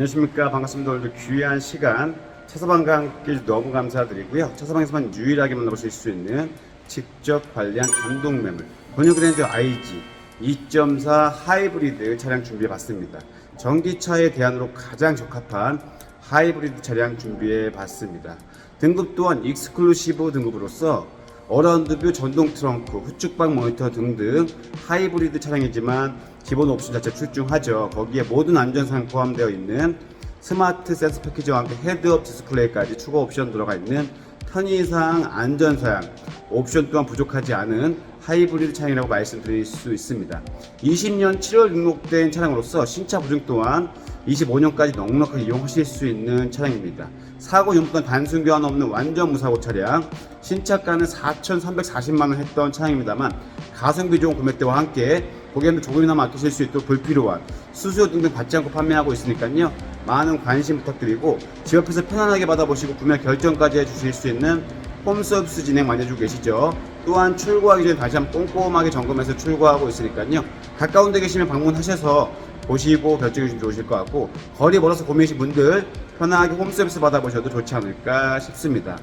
안녕하십니까. 반갑습니다. 오늘도 귀한 시간 차서방과 함께 너무 감사드리고요. 차서방에서만 유일하게 만나보실 수 있는 직접 관리한 단독 매물. 번역그랜저 IG 2.4 하이브리드 차량 준비해 봤습니다. 전기차의 대안으로 가장 적합한 하이브리드 차량 준비해 봤습니다. 등급 또한 익스클루시브 등급으로서 어라운드뷰 전동 트렁크, 후측방 모니터 등등 하이브리드 차량이지만 기본 옵션 자체 출중하죠. 거기에 모든 안전사항 포함되어 있는 스마트 센서 패키지와 함께 헤드업 디스플레이까지 추가 옵션 들어가 있는 편의상 안전사양 옵션 또한 부족하지 않은 하이브리드 차량이라고 말씀드릴 수 있습니다. 20년 7월 등록된 차량으로서 신차 보증 또한 25년까지 넉넉하게 이용하실 수 있는 차량입니다. 사고 용건 단순 교환 없는 완전 무사고 차량, 신차가는 4,340만 원 했던 차량입니다만 가성비 좋은 금액대와 함께 고객님들 조금이나마 아끼실 수 있도록 불필요한 수수료 등등 받지 않고 판매하고 있으니까요. 많은 관심 부탁드리고 집 앞에서 편안하게 받아보시고 구매 결정까지 해주실 수 있는 홈 서비스 진행 많이 해주고 계시죠. 또한 출고하기 전에 다시 한번 꼼꼼하게 점검해서 출고하고 있으니까요. 가까운 데 계시면 방문하셔서 보시고 결정해 주시면 좋으실 것 같고 거리 멀어서 고민이신 분들 편하게 홈 서비스 받아보셔도 좋지 않을까 싶습니다.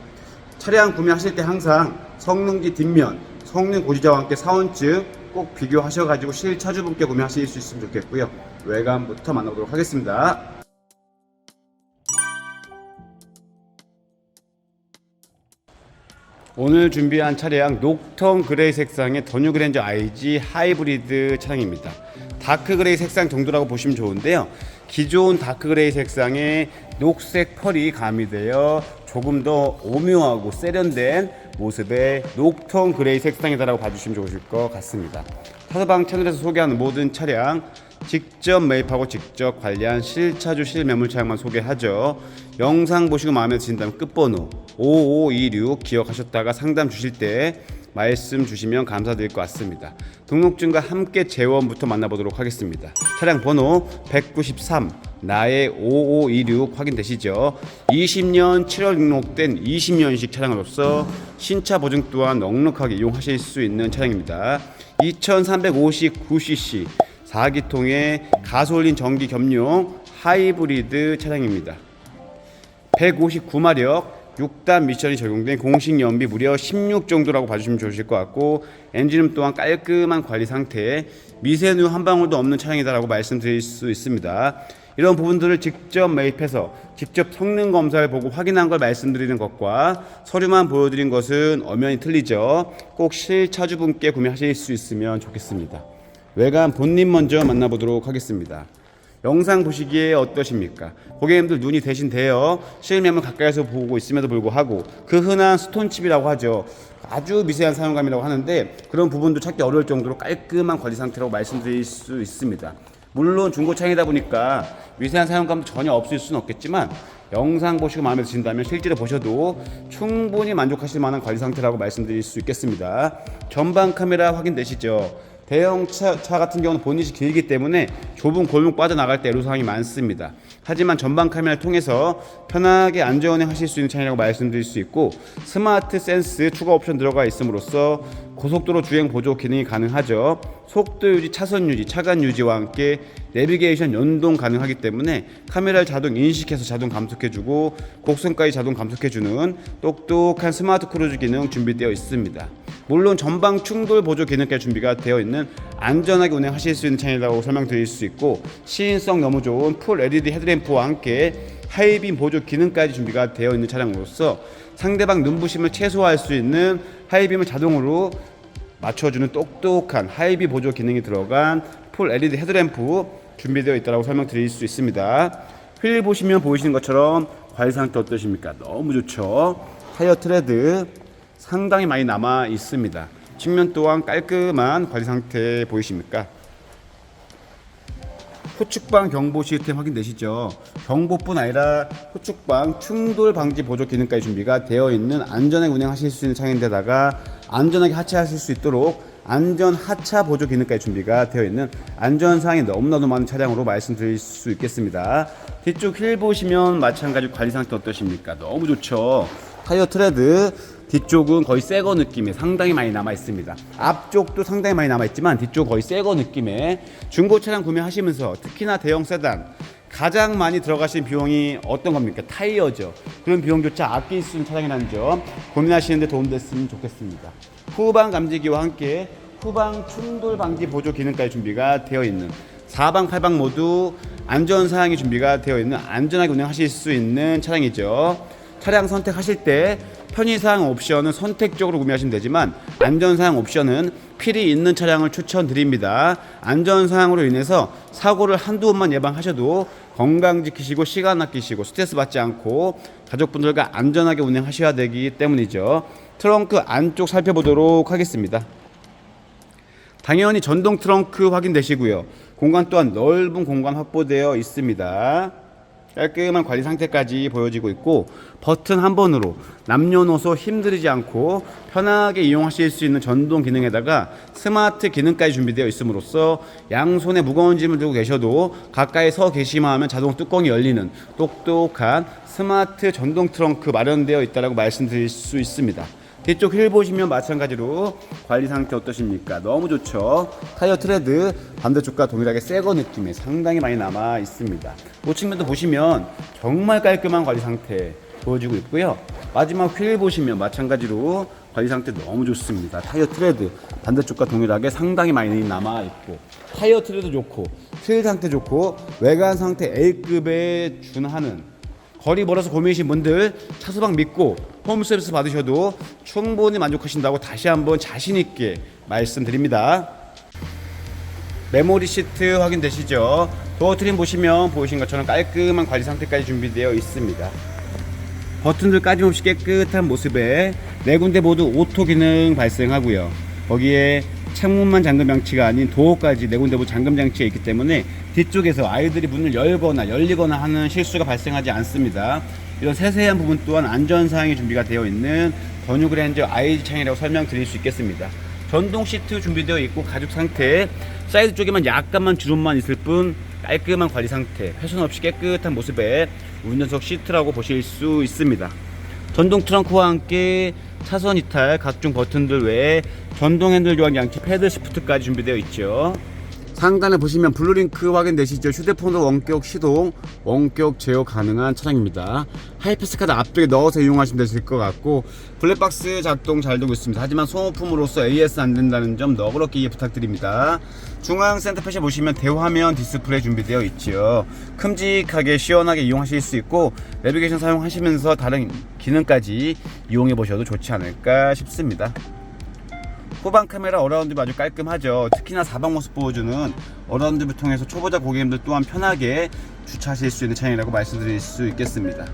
차량 구매하실 때 항상 성능기 뒷면, 성능 고지자와 함께 사원증 꼭 비교하셔가지고 실차주분께 구매하실 수 있으면 좋겠고요. 외관부터 만나보도록 하겠습니다. 오늘 준비한 차량 녹턴 그레이 색상의 더뉴 그랜저 IG 하이브리드 차량입니다. 다크 그레이 색상 정도라고 보시면 좋은데요. 기존 다크 그레이 색상에 녹색 펄이 가미되어 조금 더 오묘하고 세련된 모습의 녹턴 그레이 색상이다라고 봐주시면 좋으실 것 같습니다. 타서방 채널에서 소개하는 모든 차량 직접 매입하고 직접 관리한 실차주 실매물 차량만 소개하죠. 영상 보시고 마음에 드신다면 끝번호 5526 기억하셨다가 상담 주실 때 말씀 주시면 감사드릴 것 같습니다. 등록증과 함께 재원부터 만나보도록 하겠습니다. 차량 번호 193 나의 5526 확인되시죠? 20년 7월 등록된 20년식 차량으로서 신차 보증 또한 넉넉하게 이용하실 수 있는 차량입니다. 2359cc 4기통의 가솔린 전기 겸용 하이브리드 차량입니다. 159마력 6단 미션이 적용된 공식 연비 무려 16 정도라고 봐주시면 좋으실 것 같고 엔진음 또한 깔끔한 관리 상태 미세누 한 방울도 없는 차량이다라고 말씀드릴 수 있습니다. 이런 부분들을 직접 매입해서 직접 성능 검사를 보고 확인한 걸 말씀드리는 것과 서류만 보여드린 것은 엄연히 틀리죠. 꼭 실차주분께 구매하실 수 있으면 좋겠습니다. 외관 본님 먼저 만나보도록 하겠습니다. 영상 보시기에 어떠십니까? 고객님들 눈이 대신 되어 실매물 가까이서 보고 있음에도 불구하고 그 흔한 스톤칩이라고 하죠. 아주 미세한 사용감이라고 하는데 그런 부분도 찾기 어려울 정도로 깔끔한 관리 상태라고 말씀드릴 수 있습니다. 물론 중고차이다 보니까 미세한 사용감도 전혀 없을 수는 없겠지만 영상 보시고 마음에 드신다면 실제로 보셔도 충분히 만족하실 만한 관리 상태라고 말씀드릴 수 있겠습니다. 전방 카메라 확인되시죠? 대형 차, 차 같은 경우는 보닛이 길기 때문에 좁은 골목 빠져나갈 때 애로사항이 많습니다. 하지만 전방 카메라를 통해서 편하게 안전운행 하실 수 있는 차량이라고 말씀드릴 수 있고 스마트 센스 추가 옵션 들어가 있음으로써 고속도로 주행 보조 기능이 가능하죠. 속도 유지, 차선 유지, 차간 유지와 함께 내비게이션 연동 가능하기 때문에 카메라를 자동 인식해서 자동 감속해주고 곡선까지 자동 감속해주는 똑똑한 스마트 크루즈 기능 준비되어 있습니다. 물론 전방 충돌 보조 기능까지 준비가 되어 있는 안전하게 운행하실 수 있는 차량이라고 설명드릴 수 있고 시인성 너무 좋은 풀 LED 헤드램프와 함께 하이빔 보조 기능까지 준비가 되어 있는 차량으로서 상대방 눈부심을 최소화할 수 있는 하이빔을 자동으로 맞춰주는 똑똑한 하이비 보조 기능이 들어간 풀 LED 헤드램프 준비되어 있다고 설명드릴 수 있습니다. 휠 보시면 보이시는 것처럼 관리 상태 어떠십니까? 너무 좋죠. 타이어 트레드 상당히 많이 남아 있습니다. 측면 또한 깔끔한 관리 상태 보이십니까? 후측방 경보 시스템 확인되시죠? 경보뿐 아니라 후측방 충돌 방지 보조 기능까지 준비가 되어 있는 안전하게 운행하실 수 있는 차량인데다가 안전하게 하차하실 수 있도록 안전 하차 보조 기능까지 준비가 되어 있는 안전 사항이 너무나도 많은 차량으로 말씀드릴 수 있겠습니다. 뒤쪽 휠 보시면 마찬가지 관리 상태 어떠십니까? 너무 좋죠. 타이어 트레드 뒤쪽은 거의 새거 느낌의 상당히 많이 남아 있습니다. 앞쪽도 상당히 많이 남아 있지만 뒤쪽 거의 새거 느낌의 중고 차량 구매하시면서 특히나 대형 세단 가장 많이 들어가신 비용이 어떤 겁니까? 타이어죠. 그런 비용조차 아낄 수 있는 차량이라는 점 고민하시는데 도움됐으면 좋겠습니다. 후방 감지기와 함께 후방 충돌 방지 보조 기능까지 준비가 되어 있는 사방 팔방 모두 안전 사항이 준비가 되어 있는 안전하게 운행하실 수 있는 차량이죠. 차량 선택하실 때 편의사항 옵션은 선택적으로 구매하시면 되지만 안전사항 옵션은 필히 있는 차량을 추천드립니다. 안전사항으로 인해서 사고를 한두 번만 예방하셔도 건강 지키시고 시간 아끼시고 스트레스 받지 않고 가족분들과 안전하게 운행하셔야 되기 때문이죠. 트렁크 안쪽 살펴보도록 하겠습니다. 당연히 전동 트렁크 확인되시고요. 공간 또한 넓은 공간 확보되어 있습니다. 깔끔한 관리 상태까지 보여지고 있고 버튼 한 번으로 남녀노소 힘들이지 않고 편하게 이용하실 수 있는 전동 기능에다가 스마트 기능까지 준비되어 있음으로써 양손에 무거운 짐을 들고 계셔도 가까이 서 계시만 하면 자동 뚜껑이 열리는 똑똑한 스마트 전동 트렁크 마련되어 있다고 말씀드릴 수 있습니다. 뒤쪽 휠 보시면 마찬가지로 관리 상태 어떠십니까? 너무 좋죠. 타이어 트레드 반대쪽과 동일하게 새거 느낌이 상당히 많이 남아 있습니다. 우측면도 보시면 정말 깔끔한 관리 상태 보여지고 있고요. 마지막 휠 보시면 마찬가지로 관리 상태 너무 좋습니다. 타이어 트레드 반대쪽과 동일하게 상당히 많이 남아 있고 타이어 트레드 좋고 휠 상태 좋고 외관 상태 A급에 준하는 거리 멀어서 고민이신 분들 차수방 믿고 홈 서비스 받으셔도 충분히 만족하신다고 다시 한번 자신 있게 말씀드립니다. 메모리 시트 확인되시죠? 도어 트림 보시면 보이신 것처럼 깔끔한 관리 상태까지 준비되어 있습니다. 버튼들 까짐없이 깨끗한 모습에 네 군데 모두 오토 기능 발생하고요. 거기에 창문만 잠금 장치가 아닌 도어까지 네 군데 모두 잠금 장치가 있기 때문에 뒤쪽에서 아이들이 문을 열거나 열리거나 하는 실수가 발생하지 않습니다. 이런 세세한 부분 또한 안전사항이 준비가 되어 있는 더뉴 그랜저 IG 창이라고 설명드릴 수 있겠습니다. 전동 시트 준비되어 있고 가죽 상태 사이드 쪽에만 약간만 주름만 있을 뿐 깔끔한 관리 상태 훼손 없이 깨끗한 모습의 운전석 시트라고 보실 수 있습니다. 전동 트렁크와 함께 차선 이탈 각종 버튼들 외에 전동 핸들 요한 양치 패드 시프트까지 준비되어 있죠. 상단에 보시면 블루링크 확인되시죠? 휴대폰으로 원격 시동, 원격 제어 가능한 차량입니다. 하이패스 카드 앞쪽에 넣어서 이용하시면 되실 것 같고 블랙박스 작동 잘 되고 있습니다. 하지만 소모품으로서 AS 안 된다는 점 너그럽게 부탁드립니다. 중앙 센터펫에 보시면 대화면 디스플레이 준비되어 있죠. 큼직하게 시원하게 이용하실 수 있고 내비게이션 사용하시면서 다른 기능까지 이용해 보셔도 좋지 않을까 싶습니다. 후방 카메라 어라운드 아주 깔끔하죠. 특히나 사방 모습 보여주는 어라운드를 통해서 초보자 고객님들 또한 편하게 주차하실 수 있는 차량이라고 말씀드릴 수 있겠습니다.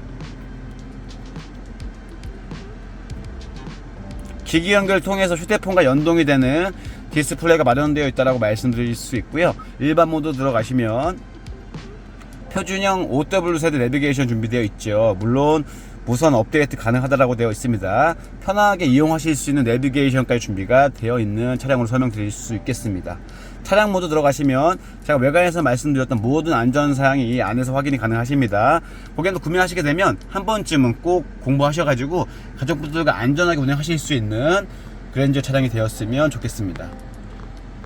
기기 연결 통해서 휴대폰과 연동이 되는 디스플레이가 마련되어 있다고 말씀드릴 수 있고요. 일반 모드 들어가시면 표준형 OW 세대 내비게이션 준비되어 있죠. 물론 무선 업데이트 가능하다고 되어 있습니다. 편하게 이용하실 수 있는 내비게이션까지 준비가 되어 있는 차량으로 설명드릴 수 있겠습니다. 차량 모드 들어가시면 제가 외관에서 말씀드렸던 모든 안전사항이 이 안에서 확인이 가능하십니다. 고객도 구매하시게 되면 한 번쯤은 꼭 공부하셔가지고 가족분들과 안전하게 운행하실 수 있는 그랜저 차량이 되었으면 좋겠습니다.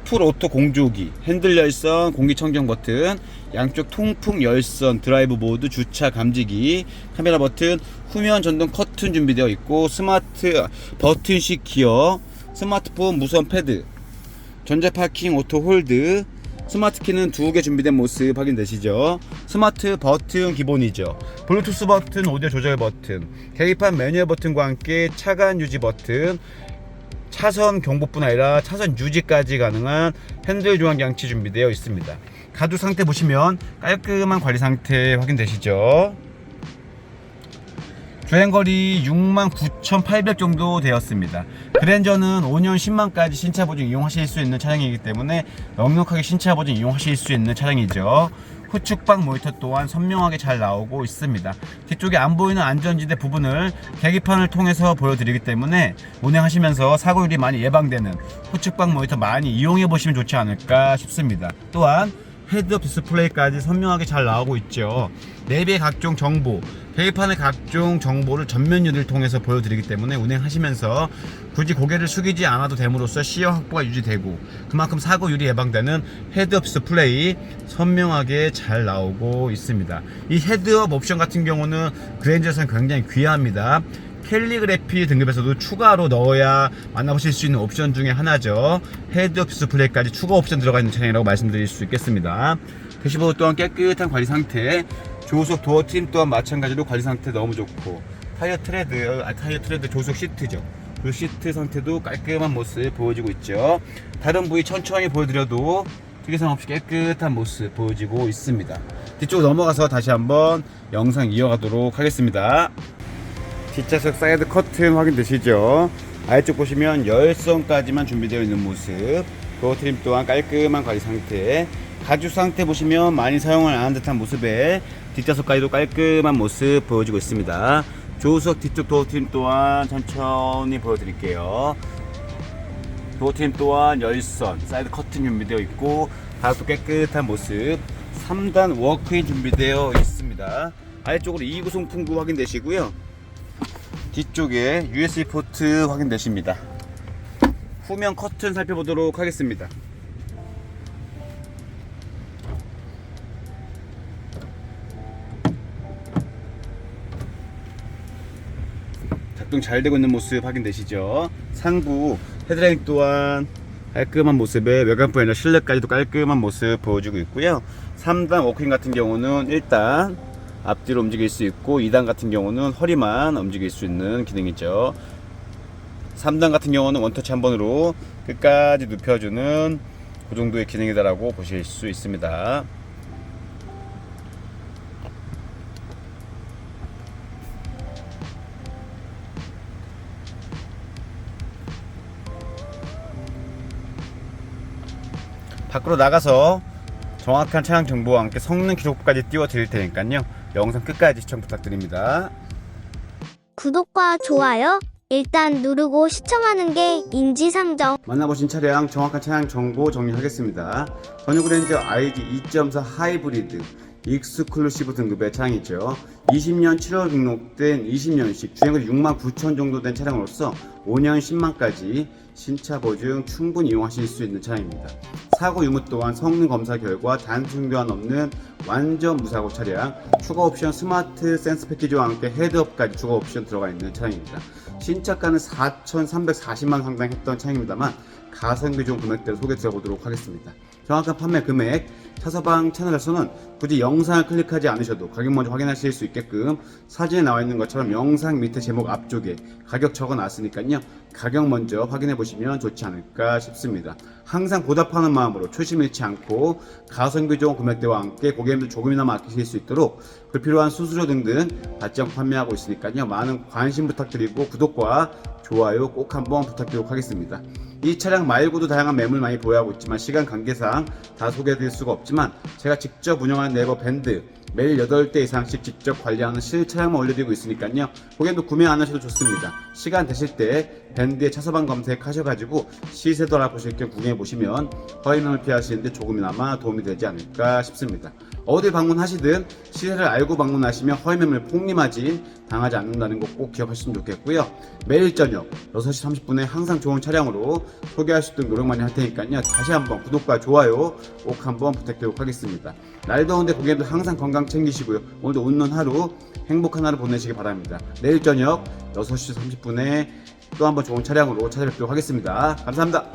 풀 오토 공조기, 핸들 열선, 공기청정 버튼, 양쪽 통풍 열선, 드라이브 모드, 주차 감지기, 카메라 버튼, 후면 전동 커튼 준비되어 있고 스마트 버튼식 기어, 스마트폰 무선 패드, 전자 파킹 오토 홀드, 스마트 키는 두 개 준비된 모습 확인되시죠? 스마트 버튼 기본이죠. 블루투스 버튼, 오디오 조절 버튼, 계기판 매뉴얼 버튼과 함께 차간 유지 버튼, 차선 경보뿐 아니라 차선 유지까지 가능한 핸들 조항 장치 준비되어 있습니다. 가죽 상태 보시면 깔끔한 관리 상태 확인되시죠? 주행거리 69,800 정도 되었습니다. 그랜저는 5년 10만까지 신차 보증 이용하실 수 있는 차량이기 때문에 넉넉하게 신차 보증 이용하실 수 있는 차량이죠. 후측방 모니터 또한 선명하게 잘 나오고 있습니다. 뒤쪽에 안 보이는 안전지대 부분을 계기판을 통해서 보여드리기 때문에 운행하시면서 사고율이 많이 예방되는 후측방 모니터 많이 이용해 보시면 좋지 않을까 싶습니다. 또한 헤드업 디스플레이까지 선명하게 잘 나오고 있죠. 내비의 각종 정보, 계기판의 각종 정보를 전면 유리를 통해서 보여드리기 때문에 운행하시면서 굳이 고개를 숙이지 않아도 됨으로써 시야 확보가 유지되고 그만큼 사고 유리 예방되는 헤드업 디스플레이 선명하게 잘 나오고 있습니다. 이 헤드업 옵션 같은 경우는 그랜저에서는 굉장히 귀합니다. 캘리그래피 등급에서도 추가로 넣어야 만나보실 수 있는 옵션 중에 하나죠. 헤드업 디스플레이까지 추가 옵션 들어가 있는 차량이라고 말씀드릴 수 있겠습니다. 대시보드 또한 깨끗한 관리 상태, 조수석 도어 트림 또한 마찬가지로 관리 상태 너무 좋고 타이어 트레드, 아 타이어 트레드 조수석 시트죠. 그 시트 상태도 깔끔한 모습 보여지고 있죠. 다른 부위 천천히 보여드려도 특이사항 없이 깨끗한 모습 보여지고 있습니다. 뒤쪽으로 넘어가서 다시 한번 영상 이어가도록 하겠습니다. 뒷좌석 사이드 커튼 확인되시죠? 아래쪽 보시면 열선까지만 준비되어 있는 모습. 도어 트림 또한 깔끔한 관리 상태. 가죽 상태 보시면 많이 사용을 안 한 듯한 모습에 뒷좌석까지도 깔끔한 모습 보여지고 있습니다. 조수석 뒤쪽 도어 트림 또한 천천히 보여드릴게요. 도어 트림 또한 열선 사이드 커튼 준비되어 있고 다도 깨끗한 모습. 3단 워크인 준비되어 있습니다. 아래쪽으로 2구송 풍구 확인되시고요 뒤쪽에 USB 포트 확인되십니다. 후면 커튼 살펴보도록 하겠습니다. 작동 잘 되고 있는 모습 확인되시죠? 상부 헤드라인 또한 깔끔한 모습에 외관뿐 아니라 실내까지도 깔끔한 모습 보여주고 있고요. 3단 워킹 같은 경우는 일단 앞뒤로 움직일 수 있고 2단 같은 경우는 허리만 움직일 수 있는 기능이죠 3단 같은 경우는 원터치 한 번으로 끝까지 눕혀주는 그 정도의 기능이다라고 보실 수 있습니다 밖으로 나가서 정확한 차량 정보와 함께 성능 기록까지 띄워 드릴 테니까요. 영상 끝까지 시청 부탁드립니다. 구독과 좋아요 일단 누르고 시청하는 게 인지상정. 만나보신 차량 정확한 차량 정보 정리하겠습니다. 전용 렌저 ID 2.4 하이브리드 익스클루시브 등급의 차량이죠. 20년 7월 등록된 20년식 주행거리 6만 9천 정도 된 차량으로서 5년 10만까지 신차 보증 충분히 이용하실 수 있는 차량입니다. 사고 유무 또한 성능 검사 결과 단순 교환 없는 완전 무사고 차량, 추가 옵션 스마트 센스 패키지와 함께 헤드업까지 추가 옵션 들어가 있는 차량입니다. 신차가는 4,340만 상당했던 차량입니다만 가성비 좋은 금액대로 소개 드려 보도록 하겠습니다. 정확한 판매 금액, 차서방 채널에서는 굳이 영상을 클릭하지 않으셔도 가격 먼저 확인하실 수 있게끔 사진에 나와 있는 것처럼 영상 밑에 제목 앞쪽에 가격 적어 놨으니까요. 가격 먼저 확인해 보시면 좋지 않을까 싶습니다. 항상 보답하는 마음으로 초심 잃지 않고 가성비 좋은 금액대와 함께 고객님들 조금이나마 아끼실 수 있도록 불필요한 수수료 등등 않고 판매하고 있으니까요. 많은 관심 부탁드리고 구독과 좋아요 꼭 한번 부탁드리도록 하겠습니다. 이 차량 말고도 다양한 매물 많이 보유하고 있지만 시간 관계상 다 소개해드릴 수가 없지만 제가 직접 운영하는 네이버 밴드 매일 8대 이상씩 직접 관리하는 실차량만 올려드리고 있으니까요. 고객도 구매 안 하셔도 좋습니다. 시간 되실 때 밴드에 차서방 검색하셔가지고 시세도 알아보실 겸 구경해보시면 허위명을 피하시는데 조금이나마 도움이 되지 않을까 싶습니다. 어딜 방문하시든 시세를 알고 방문하시면 허위매물 폭리마진 당하지 않는다는 거 꼭 기억하시면 좋겠고요. 매일 저녁 6시 30분에 항상 좋은 차량으로 소개할 수 있도록 노력 많이 할 테니까요. 다시 한번 구독과 좋아요 꼭 한번 부탁드리도록 하겠습니다. 날 더운데 고객님들 항상 건강 챙기시고요. 오늘도 웃는 하루 행복한 하루 보내시기 바랍니다. 내일 저녁 6시 30분에 또 한번 좋은 차량으로 찾아뵙도록 하겠습니다. 감사합니다.